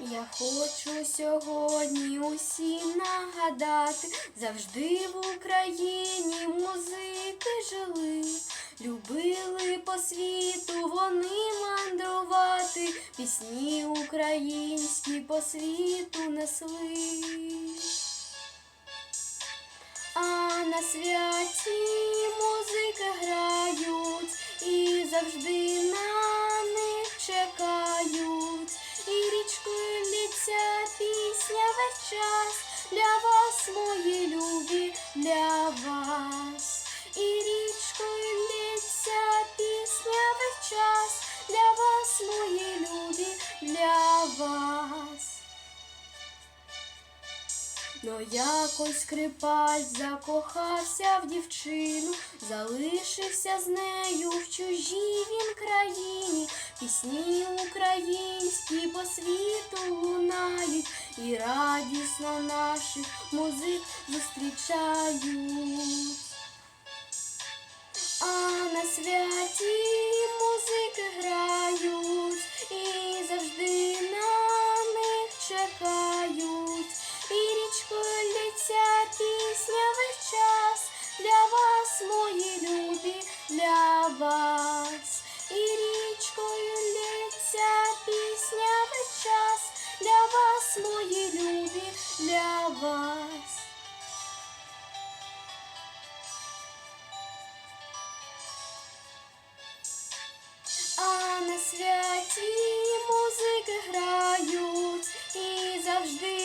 Я хочу сьогодні усім нагадати, завжди в Україні музики жили, любили по світу вони мандрувати, пісні українські по світу несли. А на святі музики грають і завжди час для вас, мої любі, для вас. І річкою лється пісня весь час для вас, мої любі, для вас. Но якось скрипаль закохався в дівчину, залишився з нею в чужій він країні. Пісні українські по світу лунають радісно наших музик зустрічають. А на святі музики грають і завжди на них чекають. І річкою лється пісня весь час для вас, мої любі, мої любі, для вас. А на святі музики грають і завжди.